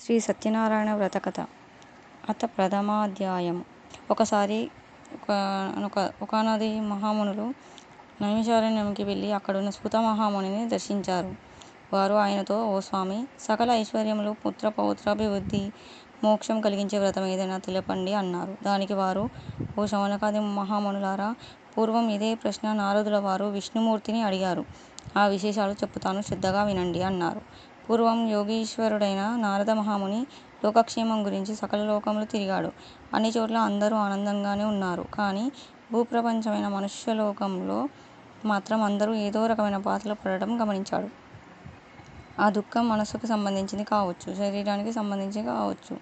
శ్రీ సత్యనారాయణ వ్రత కథ అత ప్రథమాధ్యాయం ఒకసారి ఒక ఒకనది మహామునులు నైమిషారణ్యంకి వెళ్ళి అక్కడున్న సూత మహామునిని దర్శించారు. వారు ఆయనతో ఓ స్వామి సకల ఐశ్వర్యములు, పుత్ర పౌత్రాభివృద్ధి, మోక్షం కలిగించే వ్రతం ఏదైనా తెలపండి అన్నారు. దానికి వారు ఓ శౌనకాది మహామునులారా! పూర్వం ఇదే ప్రశ్న నారదుల వారు విష్ణుమూర్తిని అడిగారు. ఆ విశేషాలు చెప్పుతాను శ్రద్ధగా వినండి అన్నారు. పూర్వం యోగీశ్వరుడైన నారద మహాముని లోకక్షేమం గురించి సకల లోకములు తిరిగాడు. అన్ని చోట్లా అందరూ ఆనందంగానే ఉన్నారు. కానీ భూప్రపంచమైన మనుష్యలోకంలో మాత్రం అందరూ ఏదో రకమైన బాధలు పడటం గమనించాడు. ఆ దుఃఖం మనస్సుకు సంబంధించింది కావచ్చు. శరీరానికి సంబంధించి కావచ్చు.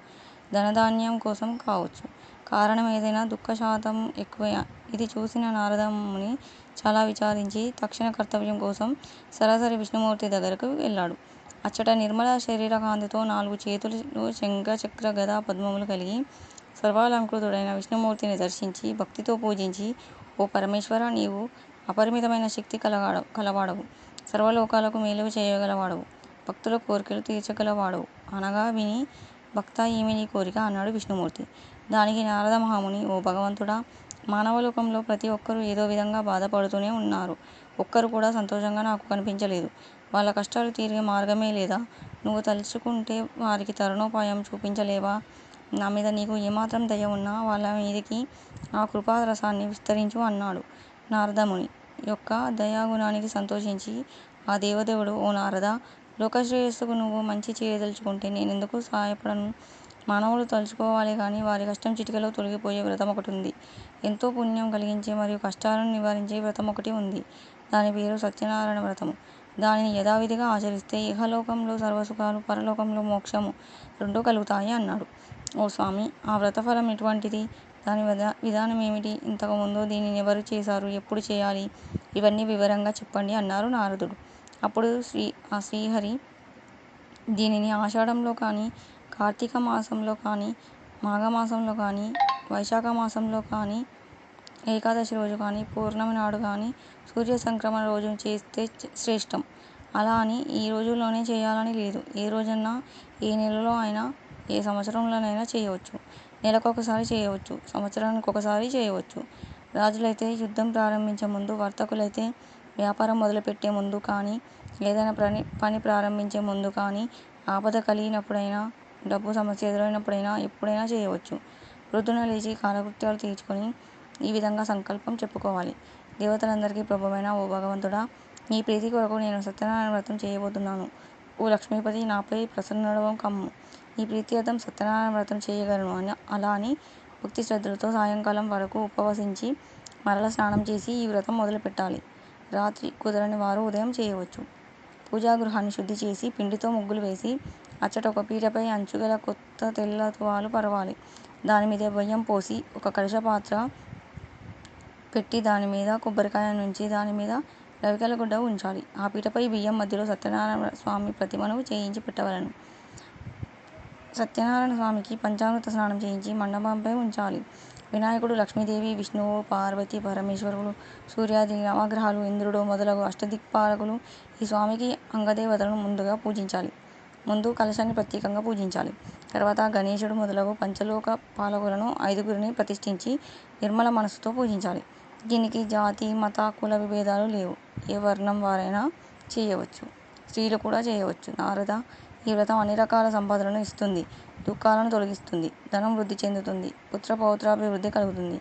ధనధాన్యం కోసం కావచ్చు. కారణం ఏదైనా దుఃఖశాతం ఎక్కువే. ఇది చూసిన నారదముని చాలా విచారించి తక్షణ కర్తవ్యం కోసం సరాసరి విష్ణుమూర్తి దగ్గరకు వెళ్ళాడు. అచ్చట నిర్మల శరీరకాంతితో నాలుగు చేతులు శంఖ చక్ర గదా పద్మములు కలిగి సర్వాలంకృతుడైన విష్ణుమూర్తిని దర్శించి భక్తితో పూజించి ఓ పరమేశ్వర నీవు అపరిమితమైన శక్తి కలవాడవు. సర్వలోకాలకు మేలు చేయగలవాడవు. భక్తుల కోరికలు తీర్చగలవాడవు అనగా విని భక్త ఏమి నీ కోరిక? అన్నాడు విష్ణుమూర్తి. దానికి నారద మహాముని ఓ భగవంతుడా! మానవలోకంలో ప్రతి ఒక్కరూ ఏదో విధంగా బాధపడుతూనే ఉన్నారు. ఒక్కరు కూడా సంతోషంగా నాకు కనిపించలేదు. వాళ్ళ కష్టాలు తీరే మార్గమే లేదా? నువ్వు తలుచుకుంటే వారికి తరుణోపాయం చూపించలేవా? నా మీద నీకు ఏమాత్రం దయ ఉన్నా వాళ్ళ మీదికి ఆ కృపారసాన్ని విస్తరించు అన్నాడు. నారదముని యొక్క దయాగుణానికి సంతోషించి ఆ దేవదేవుడు ఓ నారద లోకశ్రేయస్సుకు నువ్వు మంచి చేయదలుచుకుంటే నేనెందుకు సహాయపడను మానవులు తలుచుకోవాలి కానీ వారి కష్టం చిటికలో తొలగిపోయే వ్రతం ఒకటి ఉంది ఎంతో పుణ్యం కలిగించే మరియు కష్టాలను నివారించే వ్రతం ఒకటి ఉంది. దాని పేరు సత్యనారాయణ వ్రతము. దానిని యథావిధిగా ఆచరిస్తే ఇహలోకంలో సర్వసుఖాలు, పరలోకంలో మోక్షము రెండూ కలుగుతాయి అన్నాడు. ఓ స్వామి ఆ వ్రతఫలం ఎటువంటిది? దాని విధా విధానం ఏమిటి ఇంతకు ముందు దీనినెవరు చేశారు? ఎప్పుడు చేయాలి? ఇవన్నీ వివరంగా చెప్పండి అన్నారు నారదుడు. అప్పుడు శ్రీ ఆ శ్రీహరి దీనిని ఆషాఢంలో కానీ, కార్తీక మాసంలో కానీ, మాఘమాసంలో కానీ, వైశాఖ మాసంలో కానీ, ఏకాదశి రోజు కానీ, పౌర్ణమి నాడు కానీ, సూర్య సంక్రమణ రోజు చేస్తే శ్రేష్టం. అలా అని ఈ రోజుల్లోనే చేయాలని లేదు. ఏ రోజన్నా ఏ నెలలో అయినా, ఏ సంవత్సరంలోనైనా చేయవచ్చు. నెలకొకసారి చేయవచ్చు. సంవత్సరానికి ఒకసారి చేయవచ్చు. రాజులైతే యుద్ధం ప్రారంభించే ముందు, వర్తకులైతే వ్యాపారం మొదలుపెట్టే ముందు కానీ, ఏదైనా పని పని ప్రారంభించే ముందు కానీ, ఆపద కలిగినప్పుడైనా, డబ్బు సమస్య ఎదురైనప్పుడైనా, ఎప్పుడైనా చేయవచ్చు. ప్రొద్దున లేచి కాలకృత్యాలు తీర్చుకొని ఈ విధంగా సంకల్పం చెప్పుకోవాలి. దేవతలందరికీ ప్రభువైన ఓ భగవంతుడా! నీ ప్రీతి కొరకు నేను సత్యనారాయణ వ్రతం చేయబోతున్నాను. ఓ లక్ష్మీపతి నాపై ప్రసన్నుడవు కమ్ము. నీ ప్రీత్యర్థం సత్యనారాయణ వ్రతం చేయగలను. అని అలా అని భక్తి శ్రద్ధలతో సాయంకాలం వరకు ఉపవసించి మరల స్నానం చేసి ఈ వ్రతం మొదలుపెట్టాలి. రాత్రి కుదరని వారు ఉదయం చేయవచ్చు. పూజాగృహాన్ని శుద్ధి చేసి, పిండితో ముగ్గులు వేసి, అచ్చట ఒక పీటపై అంచుగల కొత్త తెల్ల తువాలు పరవాలి. దానిమీద బియ్యం పోసి, ఒక కలశపాత్ర పెట్టి దాని మీద కొబ్బరికాయ నుంచి దాని మీద రవికెల గుడ్డ ఉంచాలి. ఆ పీటపై బియ్యం మధ్యలో సత్యనారాయణ స్వామి ప్రతిమను చేయించి పెట్టవలను సత్యనారాయణ స్వామికి పంచామృత స్నానం చేయించి మండపంపై ఉంచాలి. వినాయకుడు, లక్ష్మీదేవి, విష్ణువు, పార్వతి పరమేశ్వరుడు సూర్యాది నవగ్రహాలు, ఇంద్రుడు మొదలగు అష్టదిక్పాలకులు, ఈ స్వామికి అంగదేవతలను ముందుగా పూజించాలి. ముందు కలశాన్ని ప్రత్యేకంగా పూజించాలి. తర్వాత గణేశుడు మొదలగు పంచలోక పాలకులను ఐదుగురిని ప్రతిష్ఠించి నిర్మల మనస్సుతో పూజించాలి. దీనికి జాతి, మత, కుల విభేదాలు లేవు. ఏ వర్ణం వారైనా చేయవచ్చు. స్త్రీలు కూడా చేయవచ్చు. నారద ఈ వ్రతం అన్ని రకాల సంపదలను ఇస్తుంది. దుఃఖాలను తొలగిస్తుంది. ధనం వృద్ధి చెందుతుంది. పుత్ర పౌత్రాభివృద్ధి కలుగుతుంది.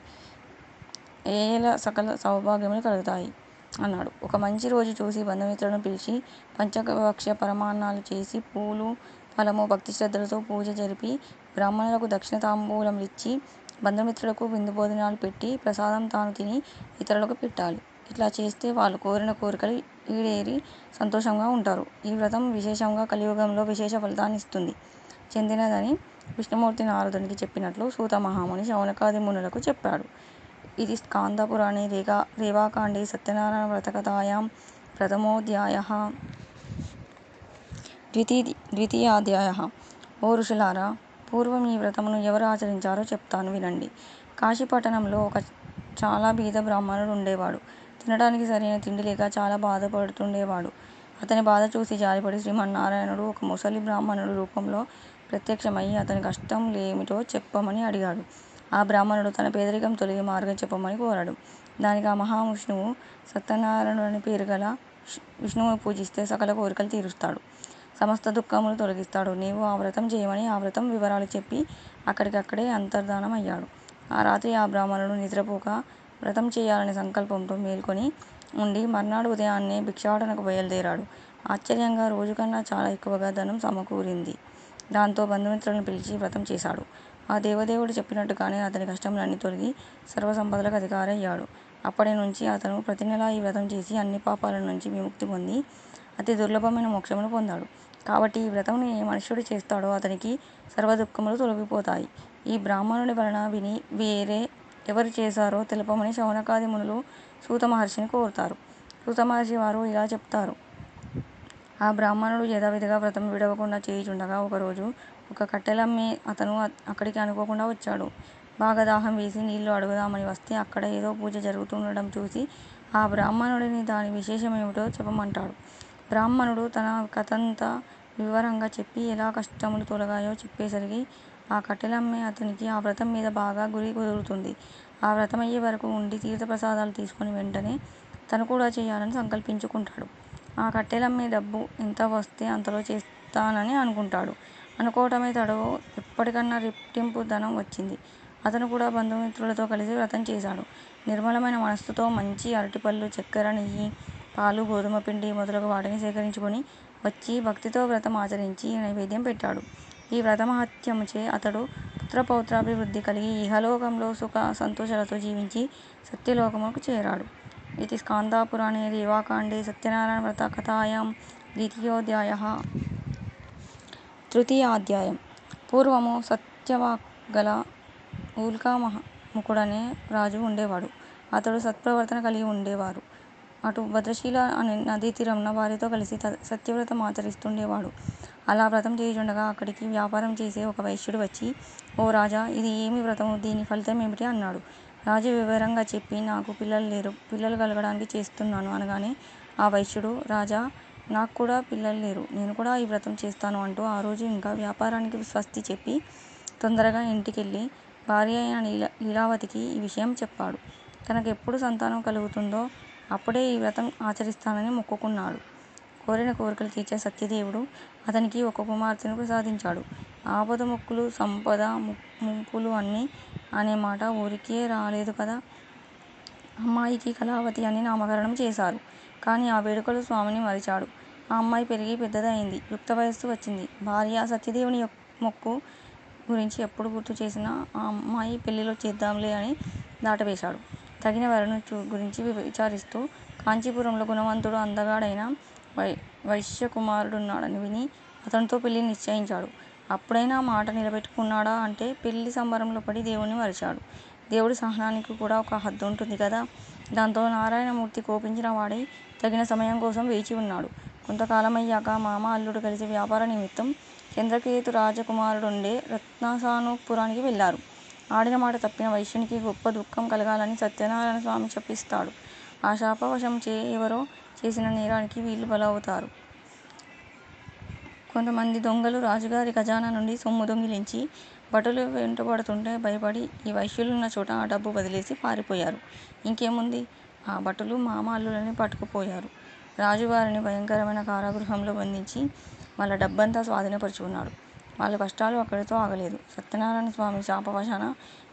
ఏల సకల సౌభాగ్యములు కలుగుతాయి అన్నాడు. ఒక మంచి రోజు చూసి బంధుమిత్రులను పిలిచి పంచభక్ష పరమాన్నాలు చేసి, పూలు, ఫలము, భక్తి శ్రద్ధలతో పూజ జరిపి, బ్రాహ్మణులకు దక్షిణ తాంబూలములిచ్చి, బంధుమిత్రులకు విందుభోజనాలు పెట్టి, ప్రసాదం తాను తిని ఇతరులకు పెట్టాలి. ఇట్లా చేస్తే వాళ్ళు కోరిన కోరికలు ఈడేరి సంతోషంగా ఉంటారు. ఈ వ్రతం విశేషంగా కలియుగంలో విశేష ఫలితాన్ని ఇస్తుంది చెందినదని విష్ణుమూర్తి నారదునికి చెప్పినట్లు సూత మహాముని శౌనకాది మునులకు చెప్పాడు. ఇది స్కాందపురాణి రేఖా రేవాకాండి సత్యనారాయణ వ్రతకథాయాం ప్రథమోధ్యాయ ద్వితీ ద్వితీయాధ్యాయ ఓ ఋషులారా! పూర్వం ఈ వ్రతమును ఎవరు ఆచరించారో చెప్తాను వినండి. కాశీపట్టణంలో ఒక చాలా బీద బ్రాహ్మణుడు ఉండేవాడు. తినడానికి సరైన తిండి లేక చాలా బాధపడుతుండేవాడు. అతని బాధ చూసి జాలిపడి శ్రీమన్నారాయణుడు ఒక ముసలి బ్రాహ్మణుడు రూపంలో ప్రత్యక్షమై అతని కష్టం ఏమిటో చెప్పమని అడిగాడు. ఆ బ్రాహ్మణుడు తన పేదరికం తొలగే మార్గం చెప్పమని కోరాడు. దానికి ఆ మహావిష్ణువు సత్యనారాయణుడని పేరుగల విష్ణువును పూజిస్తే సకల కోరికలు తీరుస్తాడు. సమస్త దుఃఖములు తొలగిస్తాడు. నీవు ఆ వ్రతం చేయమని ఆ వ్రతం వివరాలు చెప్పి అక్కడికక్కడే అంతర్ధానమయ్యాడు. ఆ రాత్రి ఆ బ్రాహ్మణుడు నిద్రపోక వ్రతం చేయాలనే సంకల్పంతో మేల్కొని ఉండి మర్నాడు ఉదయాన్నే భిక్షాటనకు బయలుదేరాడు. ఆశ్చర్యంగా రోజుకన్నా చాలా ఎక్కువగా ధనం సమకూరింది. దాంతో బంధుమిత్రులను పిలిచి వ్రతం చేశాడు. ఆ దేవదేవుడు చెప్పినట్టుగానే అతని కష్టములన్నీ తొలగి సర్వసంపదలకు అధికారి అయ్యాడు. అప్పటినుంచి అతను ప్రతి నెలా ఈ వ్రతం చేసి అన్ని పాపాల నుంచి విముక్తి పొంది అతి దుర్లభమైన మోక్షమును పొందాడు. కాబట్టి ఈ వ్రతమును ఏ మనుష్యుడు చేస్తాడో అతనికి సర్వదుఃఖములు తొలగిపోతాయి. ఈ బ్రాహ్మణుడి వలన విని వేరే ఎవరు చేశారో తెలుపమని శౌనకాది మునులు సూత మహర్షిని కోరుతారు. సూతమహర్షి వారు ఇలా చెప్తారు. ఆ బ్రాహ్మణుడు యథావిధిగా వ్రతం విడవకుండా చేయుచుండగా ఒకరోజు ఒక కట్టెలమ్మే అతను అక్కడికి అనుకోకుండా వచ్చాడు. బాగా దాహం వేసి నీళ్ళు అడుగుదామని వస్తే అక్కడ ఏదో పూజ జరుగుతుండడం చూసి ఆ బ్రాహ్మణుడిని దాని విశేషమేమిటో చెప్పమంటాడు. బ్రాహ్మణుడు తన కథంతా వివరంగా చెప్పి ఎలా కష్టములు తొలగాయో చెప్పేసరికి ఆ కట్టెలమ్మే అతనికి ఆ వ్రతం మీద బాగా గురి కుదురుతుంది. ఆ వ్రతమయ్యే వరకు ఉండి తీర్థప్రసాదాలు తీసుకొని వెంటనే తను కూడా చేయాలని సంకల్పించుకుంటాడు. ఆ కట్టెలమ్మే డబ్బు ఎంత వస్తే అంతలో చేస్తానని అనుకుంటాడు. అనుకోవటమే తడవు ఎప్పటికన్నా రెట్టింపు ధనం వచ్చింది. అతను కూడా బంధుమిత్రులతో కలిసి వ్రతం చేశాడు. నిర్మలమైన మనస్సుతో మంచి అరటిపళ్ళు, చక్కెర, నెయ్యి, పాలు, గోధుమపిండి మొదలగు వాటిని సేకరించుకొని వచ్చి భక్తితో వ్రతం ఆచరించి నైవేద్యం పెట్టాడు. ఈ వ్రతమహత్యముచే అతడు పుత్రపౌత్రాభివృద్ధి కలిగి ఇహలోకంలో సుఖ సంతోషాలతో జీవించి సత్యలోకములకు చేరాడు. ఇది స్కాందాపురాణే రేవాకాండే సత్యనారాయణ వ్రత కథాయాం ద్వితీయోధ్యాయ తృతీయాధ్యాయం పూర్వము సత్యవాక్ గల ఉల్కా మహ ముకుడనే రాజు ఉండేవాడు అతడు సత్ప్రవర్తన కలిగి ఉండేవారు అటు భద్రశీల అనే నదీతీరమున వారితో కలిసి సత్యవ్రతం ఆచరిస్తుండేవాడు. అలా వ్రతం చేయుచుండగా అక్కడికి వ్యాపారం చేసే ఒక వైశ్యుడు వచ్చి ఓ రాజా ఇది ఏమి వ్రతము దీని ఫలితం ఏమిటి అన్నాడు. రాజు వివరంగా చెప్పి నాకు పిల్లలు లేరు. పిల్లలు కలగడానికి చేస్తున్నాను అనగానే ఆ వైశ్యుడు రాజా నాకు కూడా పిల్లలు లేరు. నేను కూడా ఈ వ్రతం చేస్తాను అంటూ ఆ రోజు ఇంకా వ్యాపారానికి స్వస్తి చెప్పి తొందరగా ఇంటికెళ్ళి అయిన లీలావతికి ఈ విషయం చెప్పాడు. తనకు ఎప్పుడు సంతానం కలుగుతుందో అప్పుడే ఈ వ్రతం ఆచరిస్తానని మొక్కుకున్నాడు. కోరిన కోరికలు తీర్చే సత్యదేవుడు అతనికి ఒక కుమార్తెను ప్రసాదించాడు. ఆపద మొక్కులు సంపద ముంపులు అన్నీ అనే మాట ఊరికే రాలేదు కదా. అమ్మాయికి కళావతి అని నామకరణం చేశారు. కానీ ఆ వేడుకలో స్వామిని మరిచాడు. ఆ అమ్మాయి పెరిగి పెద్దది అయింది. యుక్తవయస్సు వచ్చింది. భార్య సత్యదేవుని మొక్కు గురించి ఎప్పుడు గుర్తు చేసినా ఆ అమ్మాయి పెళ్ళిలో చేద్దాంలే అని దాటవేశాడు. తగిన వరుని గురించి విచారిస్తూ కాంచీపురంలో గుణవంతుడు అందగాడైన వై వైశ్యకుమారుడున్నాడని విని అతనితో పెళ్ళి నిశ్చయించాడు. అప్పుడైనా మాట నిలబెట్టుకున్నాడా అంటే పెళ్ళి సంబరంలో పడి దేవుణ్ణి మరిచాడు. దేవుడి సహనానికి కూడా ఒక హద్దు ఉంటుంది కదా. దాంతో నారాయణమూర్తి కోపించిన వాడై తగిన సమయం కోసం వేచి వున్నాడు. కొంతకాలమయ్యాక మామ అల్లుడు కలిసి వ్యాపార నిమిత్తం చంద్రకేతు రాజకుమారుడుండే రత్నసానుపురానికి వెళ్ళారు. ఆడిన మాట తప్పిన వైశ్యునికి గొప్ప దుఃఖం కలగాలని సత్యనారాయణ స్వామి శపిస్తాడు. ఆ శాపవశం చే ఎవరో చేసిన నేరానికి వీళ్ళు బలవుతారు. కొంతమంది దొంగలు రాజుగారి ఖజానా నుండి సొమ్ము దొంగిలించి భటులు వెంటబడుతుంటే భయపడి ఈ వైశ్యులున్న చోట ఆ డబ్బు వదిలేసి పారిపోయారు. ఇంకేముంది ఆ భటులు మామ పట్టుకుపోయారు. రాజు వారిని భయంకరమైన కారాగృహంలో బంధించి వాళ్ళ డబ్బంతా స్వాధీనపరుచుకున్నాడు వాళ్ళ కష్టాలు అక్కడితో ఆగలేదు. సత్యనారాయణ స్వామి శాపవశాన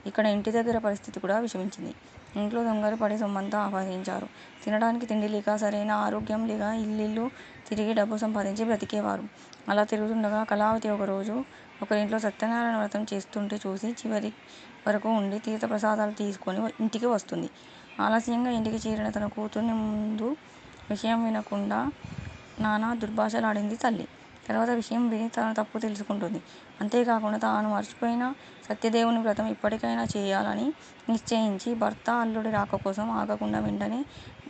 ఇక్కడ ఇంటి దగ్గర పరిస్థితి కూడా విషమించింది. ఇంట్లో దొంగలు పడి సొమ్మంతా ఆపాదించారు తినడానికి తిండి లేక సరైన ఆరోగ్యం లేక ఇల్లిల్లు తిరిగి డబ్బు సంపాదించి బ్రతికేవారు. అలా తిరుగుతుండగా కళావతి ఒకరోజు ఒకరింట్లో సత్యనారాయణ వ్రతం చేస్తుంటే చూసి చివరి వరకు ఉండి తీర్థ ప్రసాదాలు తీసుకొని ఇంటికి వస్తుంది. ఆలస్యంగా ఇంటికి చేరిన తన కూతుర్ని ముందు విషయం వినకుండా నానా దుర్భాషలాడింది తల్లి. తర్వాత విషయం విని తన తప్పు తెలుసుకుంటుంది. అంతేకాకుండా తాను మర్చిపోయిన సత్యదేవుని వ్రతం ఇప్పటికైనా చేయాలని నిశ్చయించి భర్త అల్లుడి రాక కోసం ఆగకుండా వెంటనే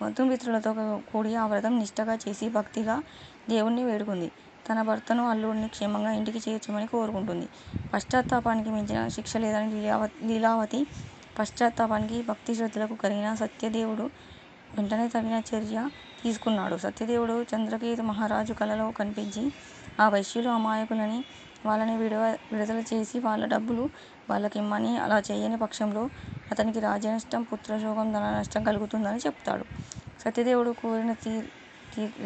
బంధుమిత్రులతో కూడి ఆ వ్రతం నిష్ఠగా చేసి భక్తిగా దేవుణ్ణి వేడుకుంది. తన భర్తను అల్లుడిని క్షేమంగా ఇంటికి చేర్చమని కోరుకుంటుంది. పశ్చాత్తాపానికి మించిన శిక్ష లేదని లీలావతి లీలావతి పశ్చాత్తాపానికి భక్తి శ్రద్ధలకు కలిగిన సత్యదేవుడు వెంటనే తగిన చర్య తీసుకున్నాడు. సత్యదేవుడు చంద్రకేతు మహారాజు కలలో కనిపించి ఆ వైశ్యులు అమాయకులని, వాళ్ళని విడుదల చేసి వాళ్ళ డబ్బులు వాళ్ళకిమ్మని, అలా చేయని పక్షంలో అతనికి రాజ్యనష్టం, పుత్రశోకం, ధననష్టం కలుగుతుందని చెప్తాడు సత్యదేవుడు కోరిన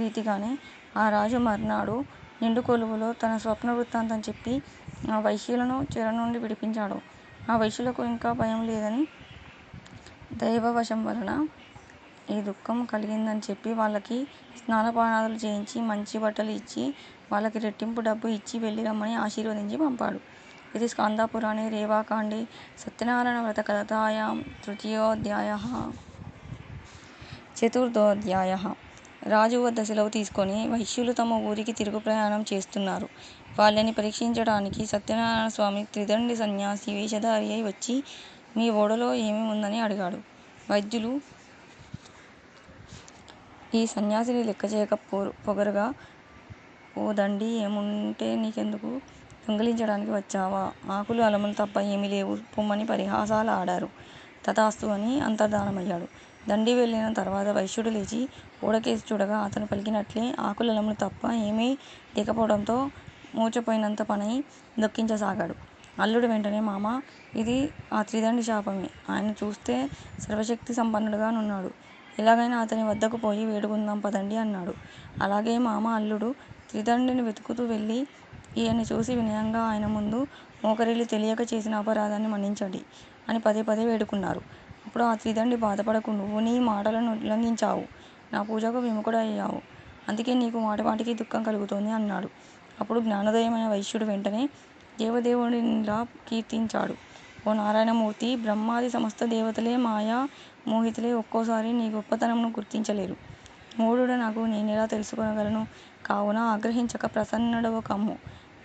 రీతిగానే ఆ రాజు మర్నాడు నిండు కొలువులో తన స్వప్న వృత్తాంతం చెప్పి ఆ వైశ్యులను చెర నుండి విడిపించాడు. ఆ వైశ్యులకు ఇంకా భయం లేదని, దైవవశం వలన ఈ దుఃఖం కలిగిందని చెప్పి వాళ్ళకి స్నానపానాదులు చేయించి, మంచి బట్టలు ఇచ్చి, వాళ్ళకి రెట్టింపు డబ్బు ఇచ్చి వెళ్ళిరమ్మని ఆశీర్వదించి పంపాడు. ఇది స్కాందపురాణే రేవాకాండే సత్యనారాయణ వ్రత కథాయాం తృతీయోధ్యాయ చతుర్థోధ్యాయ రాజు వద్ద సెలవు తీసుకొని వైశ్యులు తమ ఊరికి తిరుగు ప్రయాణం చేస్తున్నారు. వాళ్ళని పరీక్షించడానికి సత్యనారాయణ స్వామి త్రిదండి సన్యాసి వేషధారి అయి వచ్చి మీ ఓడలో ఏమి ఉందని అడిగాడు. వైద్యులు ఈ సన్యాసిని లెక్క చేయక పొగరుగా ఓ ఏముంటే నీకెందుకు? దొంగిలించడానికి వచ్చావా? ఆకులు అలములు తప్ప ఏమీ లేవు పొమ్మని పరిహాసాలాడారు. తథాస్తు అని అంతర్ధానమయ్యాడు. దండి వెళ్ళిన తర్వాత వైశ్యుడు లేచి ఓడకేసి చూడగా అతను పలికినట్లే ఆకులలములు తప్ప ఏమీ లేకపోవడంతో మూర్ఛపోయినంత పనై దుఃఖించసాగాడు. అల్లుడు వెంటనే మామా! ఇది ఆ త్రిదండి శాపమే. ఆయన చూస్తే సర్వశక్తి సంపన్నుడుగా నున్నాడు. ఎలాగైనా అతని వద్దకు పోయి వేడుకుందాం పదండి అన్నాడు. అలాగే మామ అల్లుడు త్రిదండిని వెతుకుతూ వెళ్ళి ఈయన్ని చూసి వినయంగా ఆయన ముందు మోకరిల్లి తెలియక చేసిన అపరాధాన్ని మన్నించండి అని పదే పదే వేడుకున్నారు. అప్పుడు ఆ త్రిదండి బాధపడకు నువ్వు నీ మాటలను ఉల్లంఘించావు. నా పూజకు విముఖుడు అయ్యావు అందుకే నీకు మాటపాటికి దుఃఖం కలుగుతోంది అన్నాడు. అప్పుడు జ్ఞానోదయమైన వైశ్యుడు వెంటనే దేవదేవుడినిలా కీర్తించాడు. ఓ నారాయణమూర్తి బ్రహ్మాది సమస్త దేవతలే మాయా మోహితులే ఒక్కోసారి నీ గొప్పతనమును గుర్తించలేరు. మూఢుడనగు నేనెలా తెలుసుకొనగలను? కావున ఆగ్రహించక ప్రసన్నుడవు కమ్ము.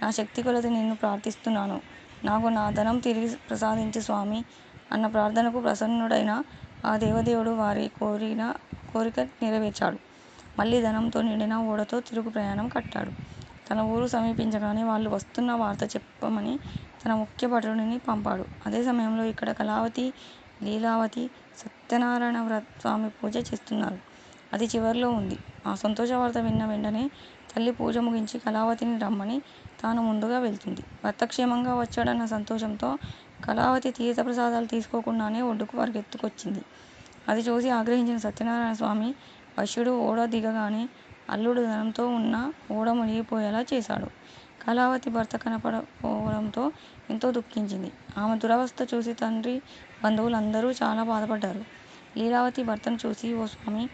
నా శక్తికొలది నిన్ను ప్రార్థిస్తున్నాను. నాకు నా ధనం తిరిగి ప్రసాదించు స్వామీ అన్న ప్రార్థనకు ప్రసన్నుడైన ఆ దేవదేవుడు వారి కోరిక నెరవేర్చాడు. మళ్ళీ ధనంతో నిండిన ఓడతో తిరుగు ప్రయాణం కట్టాడు. తన ఊరు సమీపించగానే వాళ్ళు వస్తున్న వార్త చెప్పమని తన ముఖ్య భటుడిని పంపాడు. అదే సమయంలో ఇక్కడ కళావతి లీలావతి సత్యనారాయణ స్వామి పూజ చేస్తున్నారు. అది చివర్లో ఉంది. ఆ సంతోషవార్త విన్న వెంటనే తల్లి పూజ ముగించి కళావతిని రమ్మని తాను ముందుగా వెళ్తుంది. భర్త క్షేమంగా వచ్చాడన్న సంతోషంతో కళావతి తీర్థప్రసాదాలు తీసుకోకుండానే ఒడ్డుకు పరిగెత్తుకొచ్చింది అది చూసి ఆగ్రహించిన సత్యనారాయణ స్వామి వశ్యుడు ఓడ దిగగానే అల్లుడు ధనంతో ఉన్న ఓడ మునిగిపోయేలా చేశాడు. కళావతి భర్త కనపడకపోవడంతో ఎంతో దుఃఖించింది. ఆమె దురవస్థ చూసి తండ్రి, బంధువులందరూ చాలా బాధపడ్డారు. లీలావతి భర్తను చూసి ఓ స్వామి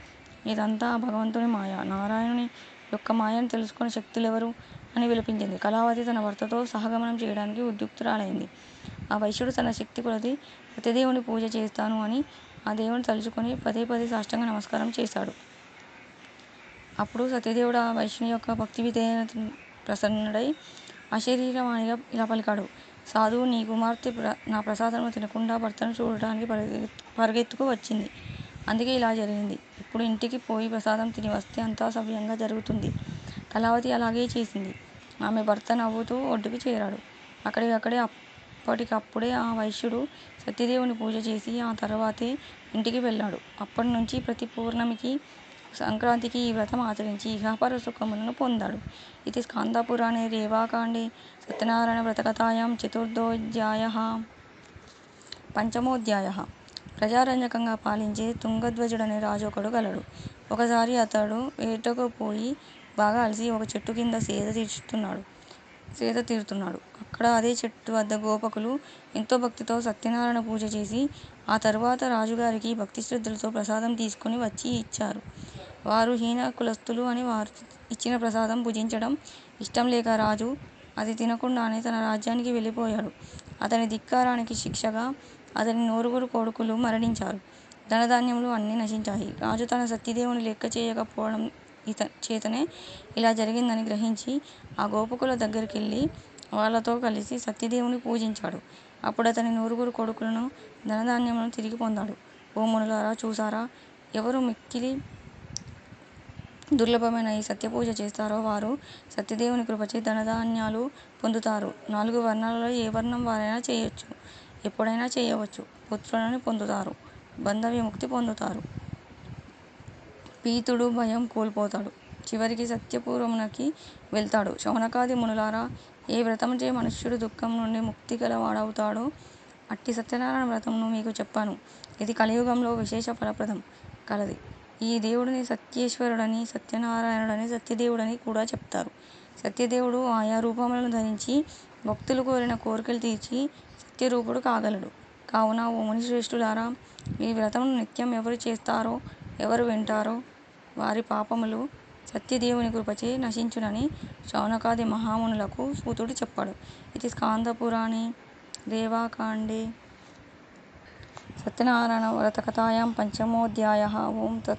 ఇదంతా ఆ భగవంతుని మాయ. నారాయణుని యొక్క మాయను తెలుసుకుని శక్తులెవరు? అని విలపించింది. కళావతి తన భర్తతో సహగమనం చేయడానికి ఉద్యుక్తురాలైంది. ఆ వైశ్యుడు తన శక్తి కొలది సత్యదేవుని పూజ చేస్తాను అని ఆ దేవుని తలుచుకొని పదే పదే సాష్టాంగ నమస్కారం చేశాడు. అప్పుడు సత్యదేవుడు ఆ వైశ్యుని యొక్క భక్తి విధేయ ప్రసన్నుడై అశరీరవాణిగా ఇలా పలికాడు. సాధువు నీ కుమార్తె నా ప్రసాదము తినకుండా భర్తను చూడటానికి పరిగెత్తుకు వచ్చింది. అందుకే ఇలా జరిగింది. ఇప్పుడు ఇంటికి పోయి ప్రసాదం తిని వస్తే అంతా సవ్యంగా జరుగుతుంది. కళావతి అలాగే చేసింది. ఆమె భర్త నవ్వుతూ ఒడ్డుకి చేరాడు. అక్కడికక్కడే అప్పటికప్పుడే ఆ వైశ్యుడు సత్యదేవుని పూజ చేసి ఆ తర్వాతే ఇంటికి వెళ్ళాడు. అప్పటి నుంచి ప్రతి పౌర్ణమికి, సంక్రాంతికి ఈ వ్రతం ఆచరించి ఇహాపర సుఖములను పొందాడు. ఇది స్కాందపురాణే రేవాకాండే సత్యనారాయణ వ్రతకథాయం చతుర్థోధ్యాయ పంచమోధ్యాయ ప్రజారంజకంగా పాలించే తుంగధ్వజుడనే రాజు ఒకడు గలడు. ఒకసారి అతడు వేటకు పోయి బాగా అలసి ఒక చెట్టు కింద సేద తీర్చుతున్నాడు సేద తీరుతున్నాడు. అక్కడ అదే చెట్టు వద్ద గోపకులు ఎంతో భక్తితో సత్యనారాయణ పూజ చేసి ఆ తరువాత రాజుగారికి భక్తి శ్రద్ధలతో ప్రసాదం తీసుకొని వచ్చి ఇచ్చారు. వారు హీన కులస్తులు అని వారు ఇచ్చిన ప్రసాదం భుజించడం ఇష్టంలేక రాజు అది తినకుండానే తన రాజ్యానికి వెళ్ళిపోయాడు. అతని ధిక్కారానికి శిక్షగా అతని నూరుగురు కొడుకులు మరణించారు. ధనధాన్యములు అన్నీ నశించాయి. రాజు తన సత్యదేవుని లెక్క చేయకపోవడం ఇత చేతనే ఇలా జరిగిందని గ్రహించి ఆ గోపకుల దగ్గరికెళ్ళి వాళ్ళతో కలిసి సత్యదేవుని పూజించాడు. అప్పుడు అతని నూరుగురు కొడుకులను, ధనధాన్యములను తిరిగి పొందాడు. ఓ మునులారా చూసారా ఎవరు మిక్కిలి దుర్లభమైన ఈ సత్యపూజ చేస్తారో వారు సత్యదేవుని కృపచే ధనధాన్యాలు పొందుతారు. నాలుగు వర్ణాలలో ఏ వర్ణం వారైనా చేయొచ్చు. ఎప్పుడైనా చేయవచ్చు. పుత్రులను పొందుతారు. బంధ విముక్తి పొందుతారు. పీతుడు భయం కోల్పోతాడు చివరికి సత్యపూర్వమునకి వెళ్తాడు శౌనకాది మునులారా ఏ వ్రతం చే మనుష్యుడు దుఃఖం నుండి ముక్తి గలవాడవుతాడో అట్టి సత్యనారాయణ వ్రతమును మీకు చెప్పాను ఇది కలియుగంలో విశేష ఫలప్రదం కలది ఈ దేవుడిని సత్యేశ్వరుడని సత్యనారాయణుడని సత్యదేవుడని కూడా చెప్తారు సత్యదేవుడు ఆయా రూపములను ధరించి భక్తులు కోరిన కోరికలు తీర్చి సత్యరూపుడు కాగలడు. కావున ఓ మునిశ్రేష్ఠులారా ఈ వ్రతమును నిత్యం ఎవరు చేస్తారో ఎవరు వింటారో వారి పాపములు సత్యదేవుని కృపచే నశించునని శౌనకాది మహామునులకు సూతుడు చెప్పాడు. ఇది స్కాందపురాణే దేవాకాండే. సత్యనారాయణ వ్రతకథాయాం పంచమోధ్యాయ. ఓం తత్